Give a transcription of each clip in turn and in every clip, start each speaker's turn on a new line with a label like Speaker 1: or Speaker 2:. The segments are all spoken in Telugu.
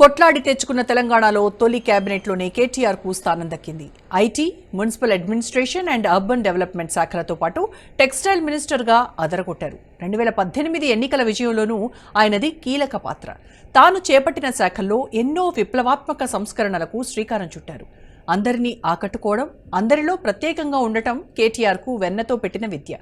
Speaker 1: కొట్లాడి తెచ్చుకున్న తెలంగాణలో తొలి కేబినెట్లోనే కేటీఆర్కు స్థానం దక్కింది. IT municipal administration and urban development శాఖలతో పాటు టెక్స్టైల్ మినిస్టర్గా అదరగొట్టారు. రెండు వేల పద్దెనిమిది ఎన్నికల విజయంలోనూ ఆయనది కీలక పాత్ర. తాను చేపట్టిన శాఖల్లో ఎన్నో విప్లవాత్మక సంస్కరణలకు శ్రీకారం చుట్టారు. అందరినీ ఆకట్టుకోవడం అందరిలో ప్రత్యేకంగా ఉండటం కేటీఆర్కు వెన్నతో పెట్టిన విద్య.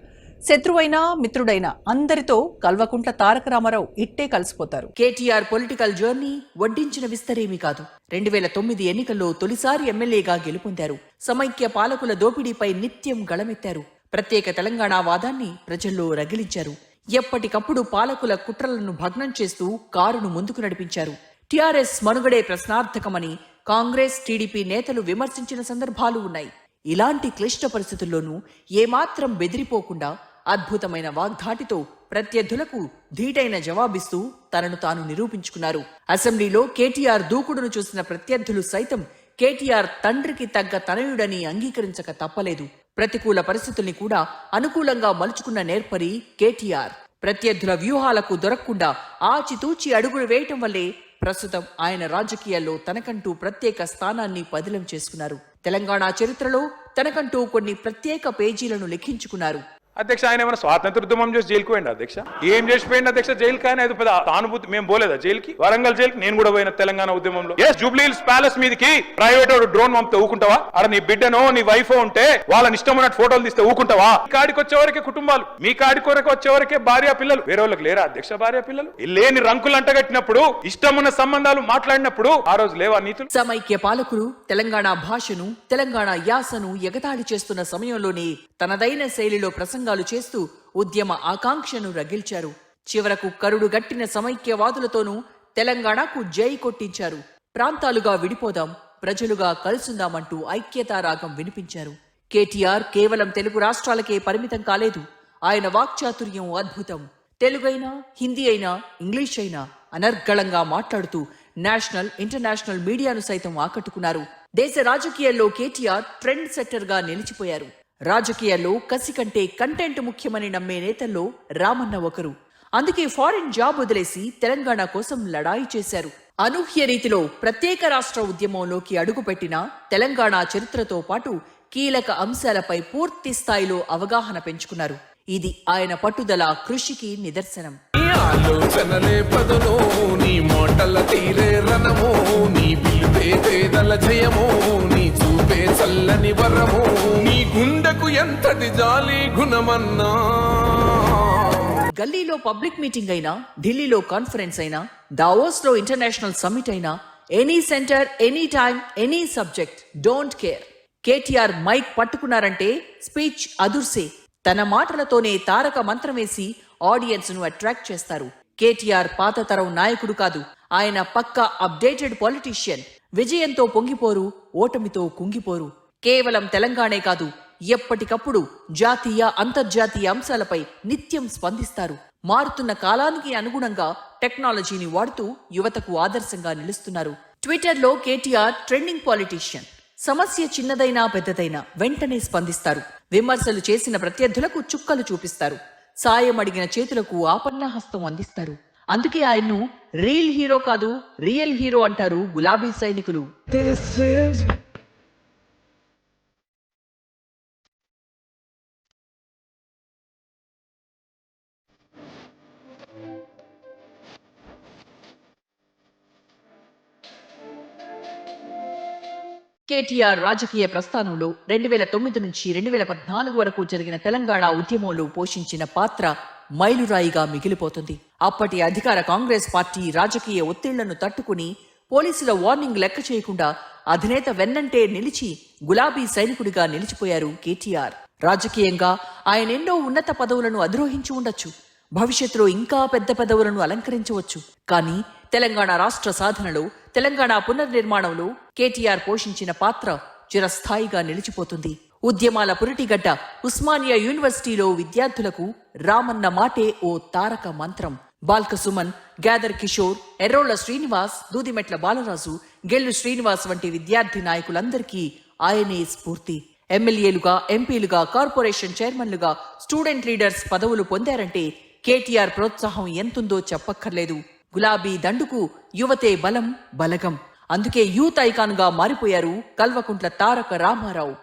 Speaker 1: శత్రువైనా మిత్రుడైనా అందరితో కల్వకుంట్ల తారక రామారావు ఇట్టే కలిసిపోతారు. కేటీఆర్ పొలిటికల్ జర్నీ వడ్డించిన విస్తరేమీ కాదు. రెండు వేల తొమ్మిది ఎన్నికల్లో తొలిసారి ఎమ్మెల్యేగా గెలుపొందారు. సమైక్య పాలకుల దోపిడీపై నిత్యం గళమెత్తారు. ప్రత్యేక తెలంగాణ వాదాన్ని ప్రజల్లో రగిలించారు. ఎప్పటికప్పుడు పాలకుల కుట్రలను భగ్నం చేస్తూ కారును ముందుకు నడిపించారు. టీఆర్ఎస్ మనుగడే ప్రశ్నార్థకమని కాంగ్రెస్ టీడీపీ నేతలు విమర్శించిన సందర్భాలు ఉన్నాయి. ఇలాంటి క్లిష్ట పరిస్థితుల్లోనూ ఏమాత్రం బెదిరిపోకుండా అద్భుతమైన వాగ్ధాటితో ప్రత్యర్థులకు ధీటైన జవాబిస్తూ తనను తాను నిరూపించుకున్నారు. అసెంబ్లీలో కేటీఆర్ దూకుడును చూసిన ప్రత్యర్థులు సైతం కేటీఆర్ తండ్రికి తగ్గ తనయుడని అంగీకరించక తప్పలేదు. ప్రతికూల పరిస్థితుల్ని కూడా అనుకూలంగా మలుచుకున్న నేర్పరి కేటీఆర్. ప్రత్యర్థుల వ్యూహాలకు దొరకకుండా ఆచితూచి అడుగులు వేయటం వల్లే ప్రస్తుతం ఆయన రాజకీయాల్లో తనకంటూ ప్రత్యేక స్థానాన్ని పదిలం చేసుకున్నారు. తెలంగాణ చరిత్రలో తనకంటూ కొన్ని ప్రత్యేక పేజీలను లిఖించుకున్నారు
Speaker 2: అధ్యక్ష ఆయన ఏమైనా స్వాతంత్ర ఉద్యమం చేసి జైలుకి పోయింది అధ్యక్ష? ఏం చేసిపోయింది అధ్యక్ష? జైలుకి కానీ అది పెద్ద సానుభూతి మేము పోలేదా జైలుకి? వరంగల్ జైలుకి నేను కూడా పోయిన తెలంగాణ ఉద్యమంలో. ఎస్ జూబ్లీ ప్యాలెస్ మీదకి ప్రైవేట్ డ్రోన్ పంపితే ఊకుంటావా? అక్కడ నీ బిడ్డనో నీ వైఫ్ ఉంటే వాళ్ళని ఇష్టం ఉన్నట్టు ఫోటోలు తీస్తే ఊకుంటావా? మీ కాడికి వచ్చేవరకే కుటుంబాలు మీ కాడి కొరకు వచ్చేవరకే భార్య పిల్లలు. వేరే వాళ్ళకి లేరా అధ్యక్ష భార్య పిల్లలు? లేని రంకులు అంటగట్టినప్పుడు ఇష్టం ఉన్న సంబంధాలు మాట్లాడినప్పుడు ఆ రోజు లేవా నీతులు?
Speaker 1: సమైక్య పాలకులు తెలంగాణ భాషను తెలంగాణ యాసను ఎగతాళి చేస్తున్న సమయంలోనే తనదైన శైలిలో ప్రసంగాలు చేస్తూ ఉద్యమ ఆకాంక్షను రగిల్చారు. చివరకు కరుడు గట్టిన సమైక్యవాదులతోనూ తెలంగాణకు జై కొట్టించారు. ప్రాంతాలుగా విడిపోదాం ప్రజలుగా కలుసుందామంటూ ఐక్యతారాగం వినిపించారు. కేటీఆర్ కేవలం తెలుగు రాష్ట్రాలకే పరిమితం కాలేదు. ఆయన వాక్చాతుర్యం అద్భుతం. తెలుగైనా హిందీ అయినా ఇంగ్లీష్ అయినా అనర్గళంగా మాట్లాడుతూ నేషనల్ ఇంటర్నేషనల్ మీడియాను సైతం ఆకట్టుకున్నారు. దేశ రాజకీయాల్లో కేటీఆర్ ట్రెండ్ సెట్టర్గా నిలిచిపోయారు. రాజకీయాల్లో కసి కంటే కంటెంట్ ముఖ్యమని నమ్మే నేతల్లో రామన్న ఒకరు. అందుకే ఫారిన్ జాబ్ వదిలేసి తెలంగాణ కోసం లడాయి చేశారు. అనూహ్య రీతిలో ప్రత్యేక రాష్ట్ర ఉద్యమంలోకి అడుగుపెట్టిన తెలంగాణ చరిత్రతో పాటు కీలక అంశాలపై పూర్తి స్థాయిలో అవగాహన పెంచుకున్నారు. ఇది ఆయన పట్టుదల కృషికి నిదర్శనం.
Speaker 3: ఆలోచనలే పదను నీ మోటల తీరే రణమో నీ పిలిపే పేదల జయమో నీ చూపే చల్లని వరమో ఎంతటి జాలి గుణమన్నా?
Speaker 1: గల్లీలో పబ్లిక్ మీటింగ్ అయినా ఢిల్లీలో కాన్ఫరెన్స్ అయినా దావోస్లో ఇంటర్నేషనల్ సమ్మిట్ అయినా any centre any time any subject don't care. KTR mike పట్టుకున్నారంటే speech అదుర్సే. తన మాటలతోనే తారక మంత్రం వేసి ఆడియన్స్ను అట్రాక్ట్ చేస్తారు. కేటీఆర్ పాత తరం నాయకుడు కాదు. ఆయన పక్కా అప్డేటెడ్ పొలిటీషియన్. విజయంతో పొంగిపోరు ఓటమితో కుంగిపోరు. కేవలం తెలంగాణే కాదు ఎప్పటికప్పుడు జాతీయ అంతర్జాతీయ అంశాలపై నిత్యం స్పందిస్తారు. మారుతున్న కాలానికి అనుగుణంగా టెక్నాలజీని వాడుతూ యువతకు ఆదర్శంగా నిలుస్తున్నారు. ట్విట్టర్లో కేటీఆర్ ట్రెండింగ్ పాలిటీషియన్. సమస్య చిన్నదైనా పెద్దదైనా వెంటనే స్పందిస్తారు. విమర్శలు చేసిన ప్రత్యర్థులకు చుక్కలు చూపిస్తారు. సాయం అడిగిన చేతులకు ఆపన్నహస్తం అందిస్తారు. అందుకే ఆయన్ను రీల్ హీరో కాదు రియల్ హీరో అంటారు గులాబీ సైనికులు. కేటీఆర్ రాజకీయ ప్రస్థానంలో రెండు వేల తొమ్మిది నుంచి రెండు వేల పద్నాలుగు వరకు జరిగిన తెలంగాణ ఉద్యమంలో పోషించిన పాత్ర మైలురాయిగా మిగిలిపోతుంది. అప్పటి అధికార కాంగ్రెస్ పార్టీ రాజకీయ ఒత్తిళ్ళను తట్టుకుని పోలీసుల వార్నింగ్ లెక్క చేయకుండా అధినేత వెన్నంటే నిలిచి గులాబీ సైనికుడిగా నిలిచిపోయారు కేటీఆర్. రాజకీయంగా ఆయన ఎన్నో ఉన్నత పదవులను అధిరోహించి ఉండొచ్చు. భవిష్యత్తులో ఇంకా పెద్ద పదవులను అలంకరించవచ్చు. కానీ తెలంగాణ రాష్ట్ర సాధనలో తెలంగాణ పునర్నిర్మాణంలో కేటీఆర్ పోషించిన పాత్ర చిరస్థాయిగా నిలిచిపోతుంది. ఉద్యమాల పురిటిగడ్డ ఉస్మానియా యూనివర్సిటీలో విద్యార్థులకు రామన్న మాటే ఓ తారక మంత్రం. బాల్క సుమన్ గ్యాదర్ కిషోర్ ఎర్రోళ్ళ శ్రీనివాస్ దూదిమెట్ల బాలరాజు గెల్లు శ్రీనివాస్ వంటి విద్యార్థి నాయకులందరికీ ఆయనే స్ఫూర్తి. ఎమ్మెల్యేలుగా ఎంపీలుగా కార్పొరేషన్ చైర్మన్లుగా స్టూడెంట్ లీడర్స్ పదవులు పొందారంటే కేటీఆర్ ప్రోత్సాహం ఎంతుందో చెప్పక్కర్లేదు. గులాబీ దండుకు యువతే బలం బలగం. అందుకే యూత్ ఐకాన్గా మారిపోయారు కల్వకుంట్ల తారక రామారావు.